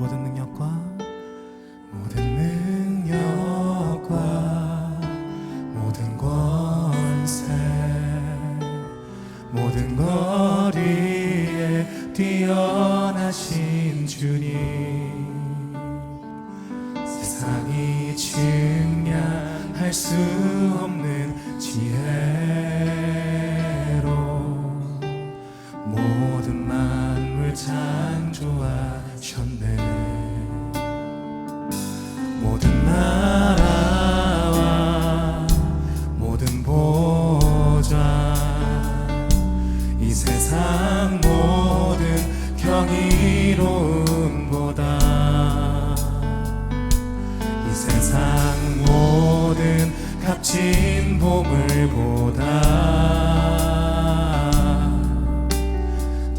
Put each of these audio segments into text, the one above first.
모든 능력과 세상 모든 경이로움보다 이 세상 모든 값진 보물보다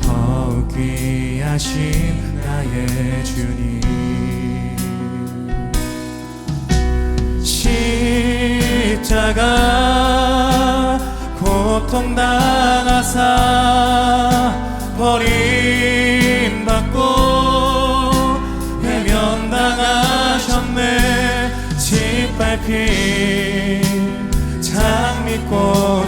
더욱 귀하신 나의 주님. 십자가 고통당하사 버림받고 외면당하셨네. 짓밟힌 장미꽃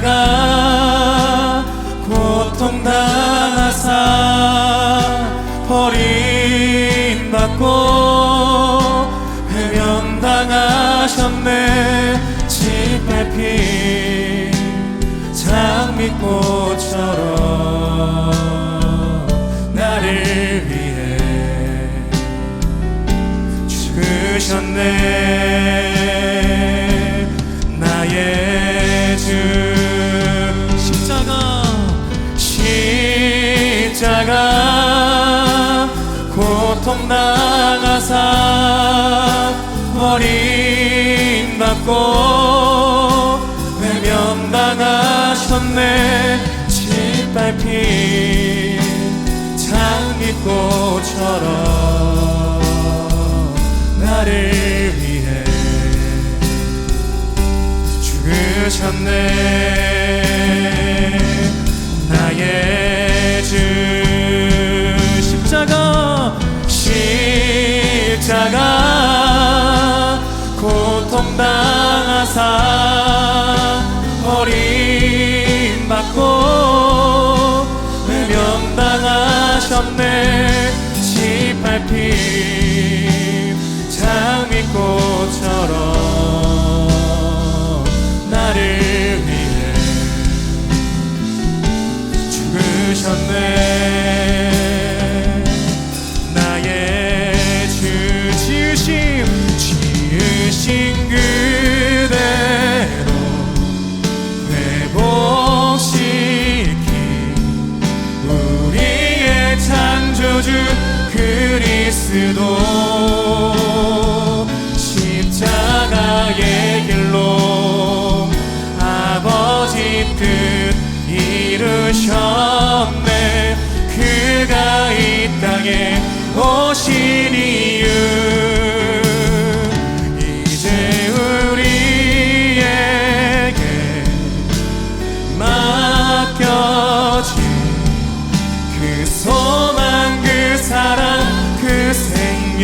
십자가 고통 당하사 버림받고 회면당하셨네. 짓밟힌 장미꽃처럼 나를 위해 죽으셨네 고통당하사 버림받고 외면당하셨네. 짓밟힌 장미꽃처럼 나를 위해 죽으셨네. 나의 주 십자가 십자가 고통당하사 버림받고 외면당하셨네. 짓밟힌 장미꽃처럼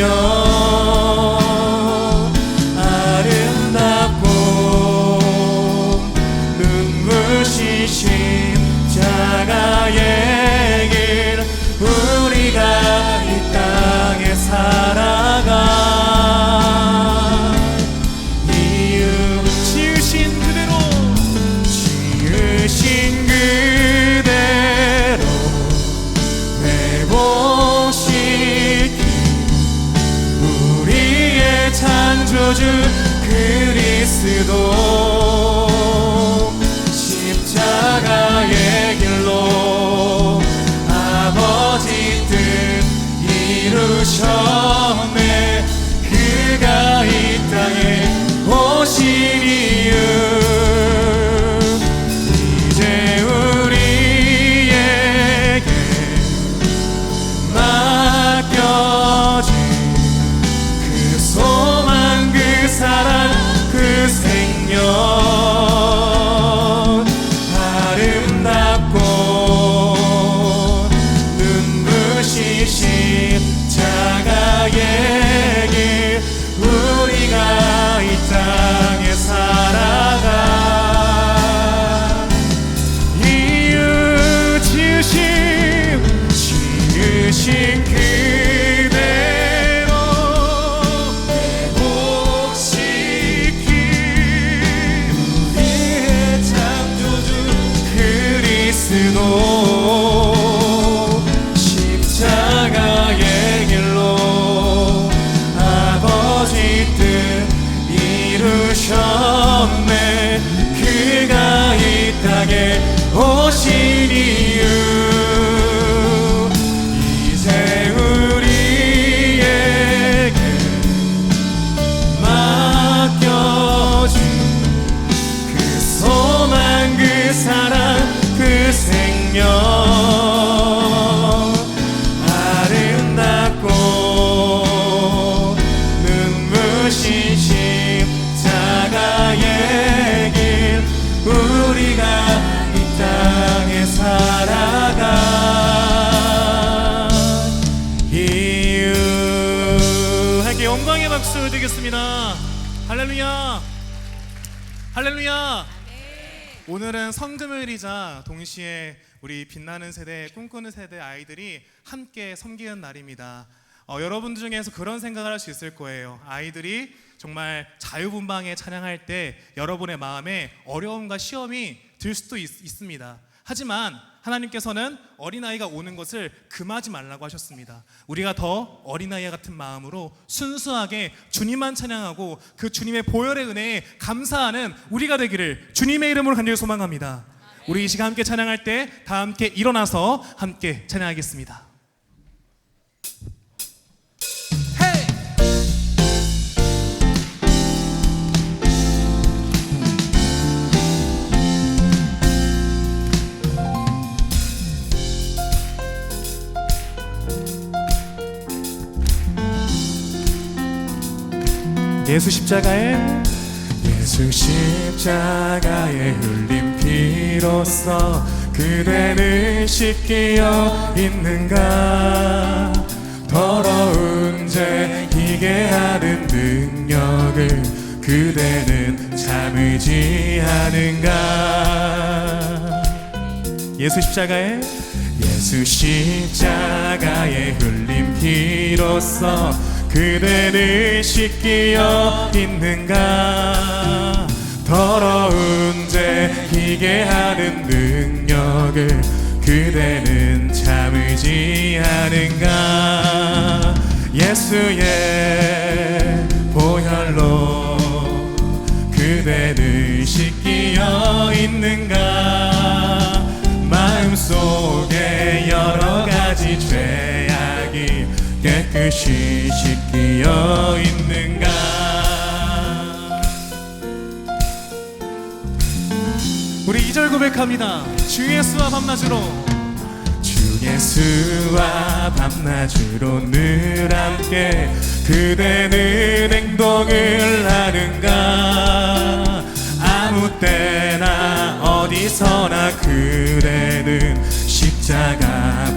생 십자가의 길로 아버지 뜻 이루셨 할렐루야. 오늘은 성금요일이자 동시에 우리 빛나는 세대 꿈꾸는 세대 아이들이 함께 섬기는 날입니다. 어, 여러분들 중에서 그런 생각을 할 수 있을 거예요. 아이들이 정말 자유분방에 찬양할 때 여러분의 마음에 어려움과 시험이 들 수도 있, 있습니다. 하지만 하나님께서는 어린아이가 오는 것을 금하지 말라고 하셨습니다. 우리가 더 어린아이 같은 마음으로 순수하게 주님만 찬양하고 그 주님의 보혈의 은혜에 감사하는 우리가 되기를 주님의 이름으로 간절히 소망합니다. 우리 이 시간 함께 찬양할 때 다 함께 일어나서 함께 찬양하겠습니다. 예수 십자가에 예수 십자가에 흘린 피로써 그대는 씻기어 있는가? 더러운 죄 희게 하는 능력을 그대는 참으지 않은가? 예수 십자가에 예수 십자가에 흘린 피로써 그대를 씻기어 있는가? 더러운 죄 희게 하는 능력을 그대는 참으지 않은가? 예수의 보혈로 그대를 씻기어 있는가? 마음속에 여러 가지 죄악이 깨끗이 씻기어 있는가? 우리 2절 고백합니다. 주 예수와 밤낮으로. 주 예수와 밤낮으로 늘 함께 그대는 행동을 하는가? 아무 때나 어디서나 그대는 십자가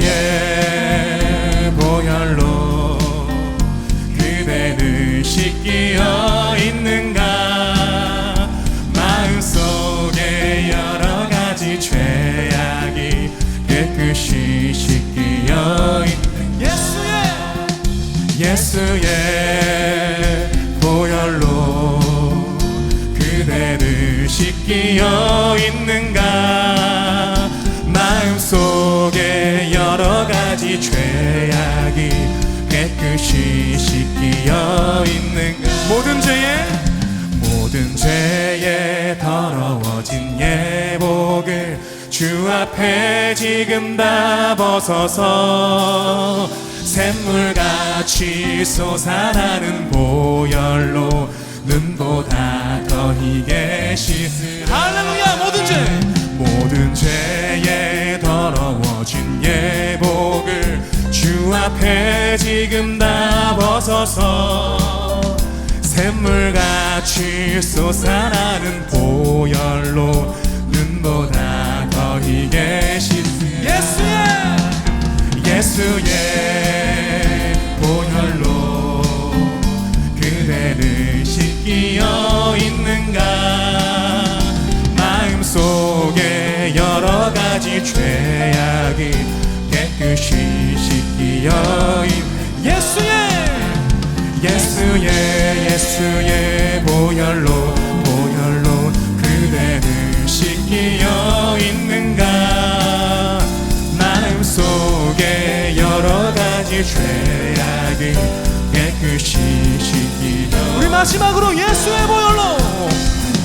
예수의 보혈로 그대를 씻기어 있는가? 마음속에 여러 가지 죄악이 깨끗이 씻기어 있는가? 모든 죄에 모든 죄에 더러워진 예복을 주 앞에 지금 다 벗어서 샘물 같이 솟아나는 보혈로 눈보다 더 희게 씻으라. 할렐루야 모든 죄. 모든 죄에 더러워진 예복을 주 앞에 지금 다 벗어서 샘물같이 솟아나는 보혈로 눈보다 더 희게 씻으라. 예수의. 예수의 씻기어 있는가? 마음속에 여러 가지 죄악이 깨끗이 씻기어 있는 예수의 예수의 예수의 보혈로 보혈로 그대를 씻기어 있는가? 마음속에 여러 가지 죄악이 마지막으로 예수의 보혈로.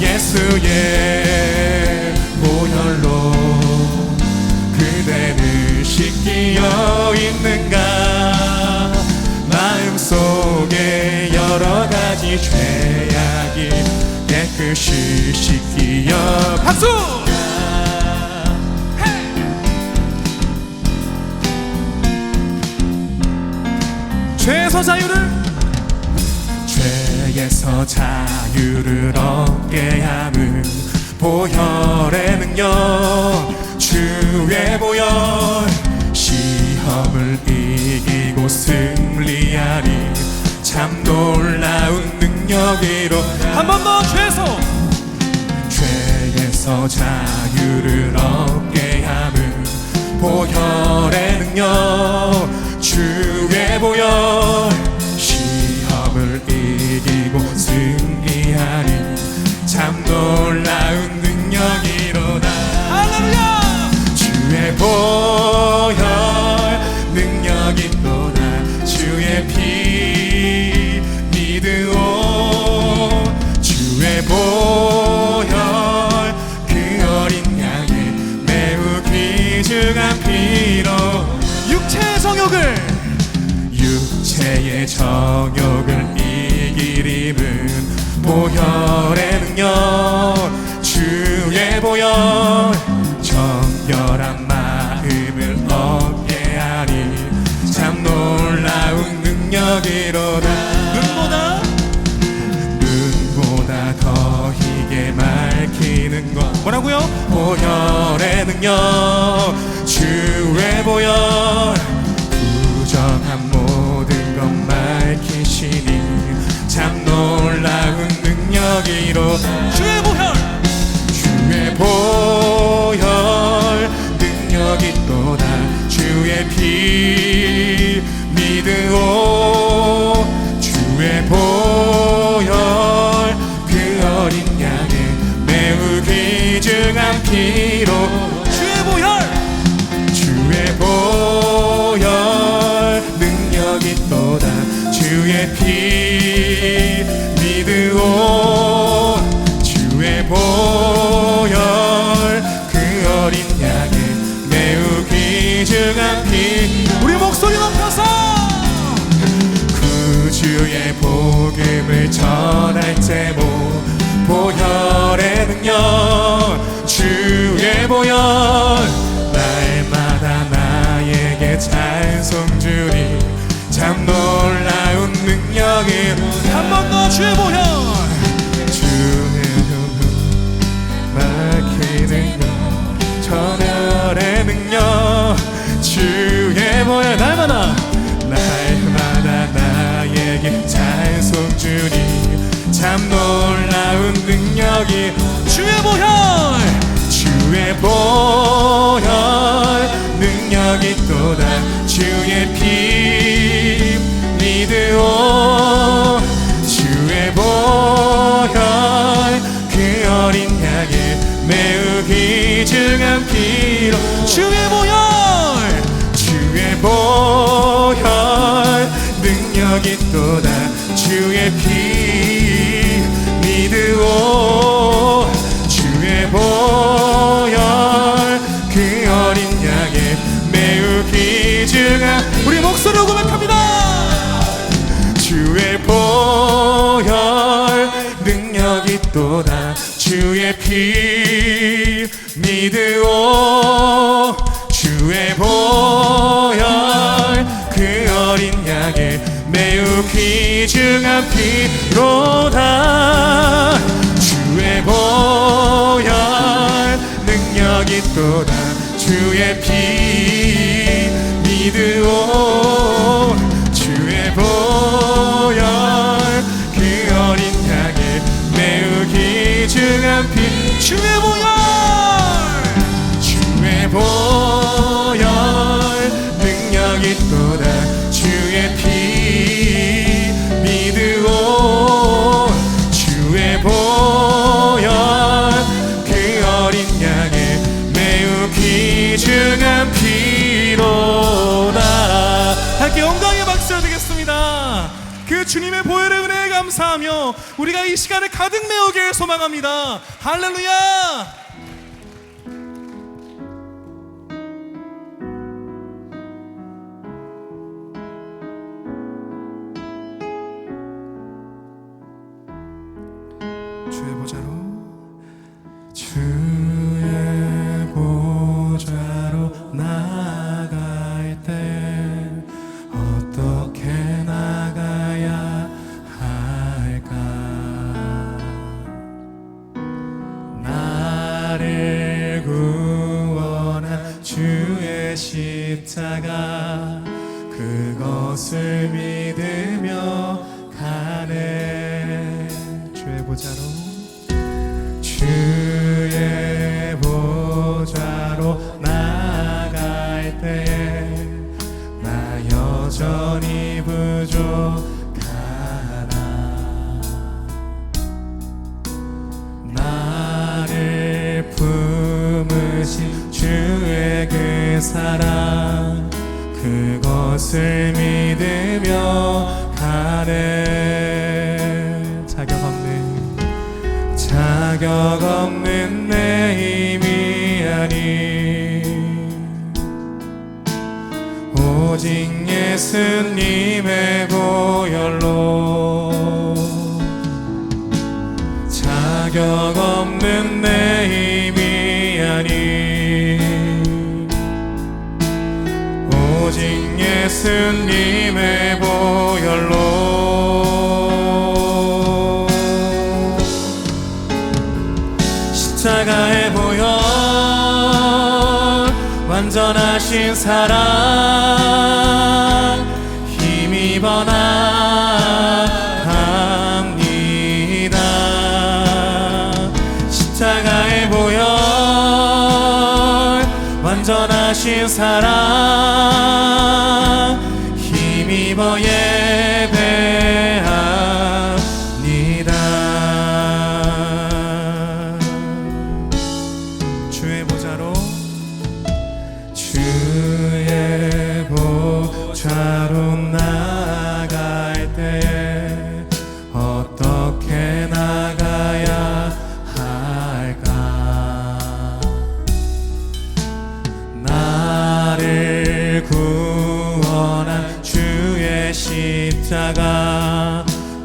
예수의 보혈로 그대를 씻기어 있는가? 마음속에 여러 가지 죄악이 깨끗이 씻기어 박수! 죄에서 자유를 죄에서 자유를 얻게 함은 보혈의 능력. 주의 보혈 시험을 이기고 승리하리. 참 놀라운 능력이로 한 번 더 죄에서 죄에서 자유를 얻게 함은 보혈의 능력. 주의 보혈 시험을 이기고 승리하니 참 놀라운 능력이로다. 할렐루야! 주의 보혈 능력이 또 보혈의 능력 주의 보혈 정결한 마음을 얻게 하니 참 놀라운 능력이로다. 눈보다? 눈보다 더 희게 밝히는 것. 뭐라고요? 보혈의 능력 주의 보혈 복음을 전할 때모 보혈의 능력 주의 보혈. 날마다 나에게 찬송 주니 참 놀라운 능력이 한번 더 주의 보혈 모든 능력이 주의 보혈 주의 보혈. 능력이 또다 주의 피 믿으오. 주의 보혈 그 어린 양의 매우 귀중한 피로. 주의 보혈 주의 보혈. 능력이 또다 주의 피 피로다. 주의 보혈 능력이 또다. 주의 피 가득 메우길 소망합니다. 할렐루야! 예수님의 보혈로. 십자가의 보혈 완전하신 사랑 힘입어 나갑니다. 십자가의 보혈 완전하신 사랑 주의 보좌로 나갈 때 어떻게 나가야 할까? 나를 구원한 주의 십자가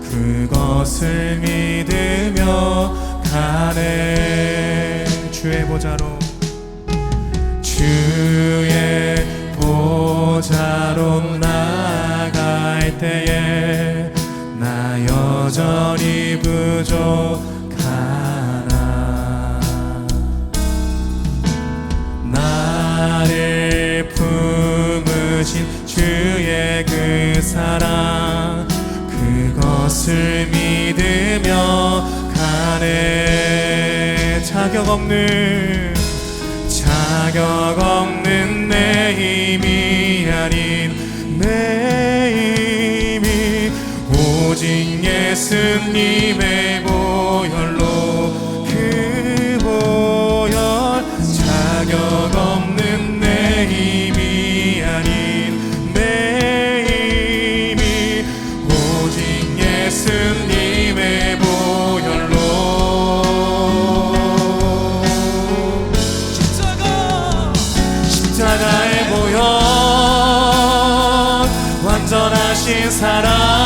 그것을 믿 부족하나. 나를 품으신 주의 그 사랑 그것을 믿으며 가네 자격 없는 자격 없는 내 힘이 아닌 내 오직 예수님의 보혈로 그 보혈 자격 없는 내 힘이 아닌 내 힘이 오직 예수님의 보혈로 십자가 십자가의 보혈 완전하신 사랑.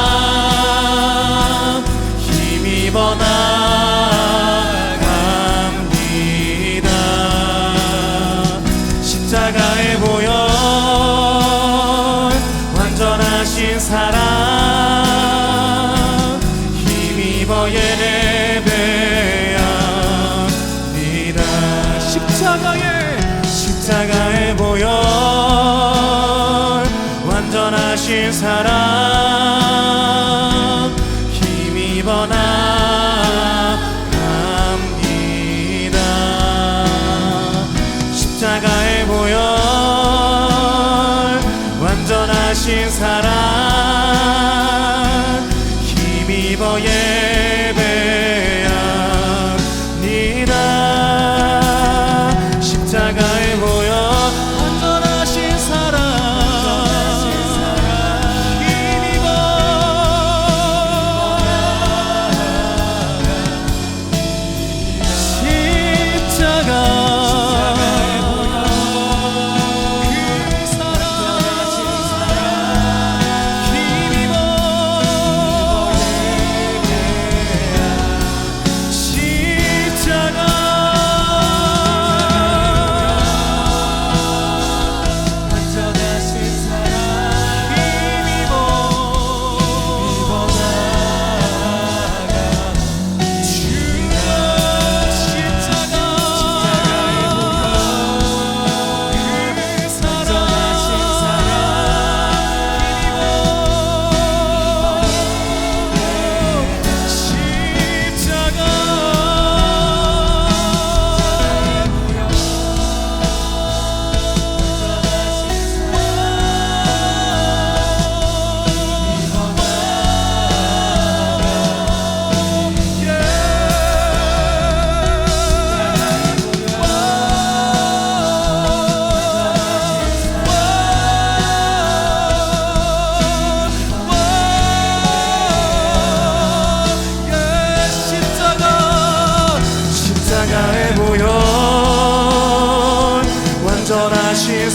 완전하신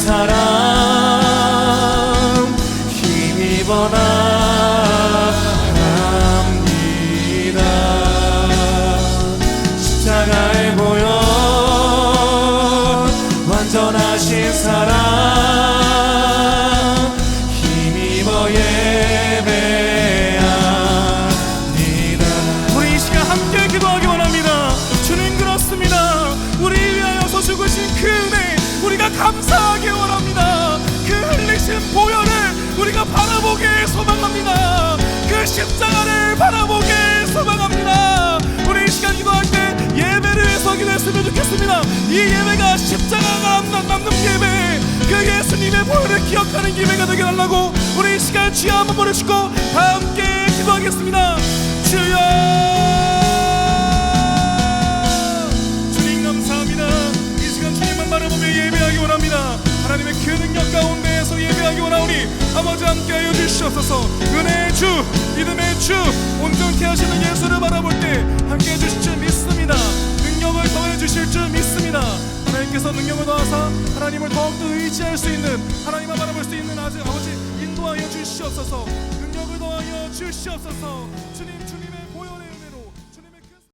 바라보게 소망합니다. 그 십자가를 보게 소망합니다. 우리 이 시간 기도할 때 예배를 위해서 기도했으면 좋겠습니다. 이 예배가 십자가가 남는 예배. 그 예수님의 보혈을 기억하는 예배가 되게 달라고 우리 이 시간 주여 한번 보내주고 함께 기도하겠습니다. 주여 예배하기 원하오니 아버지 함께 하여 주시옵소서. 은혜의 주 믿음의 주 온전케 하시는 예수를 바라볼 때 함께 해 주실 줄 믿습니다. 능력을 더해 주실 줄 믿습니다. 하나님께서 능력을 더하사 하나님을 더욱더 의지할 수 있는 하나님만 바라볼 수 있는 아버지 인도하여 주시옵소서. 능력을 더하여 주시옵소서. 주님 주님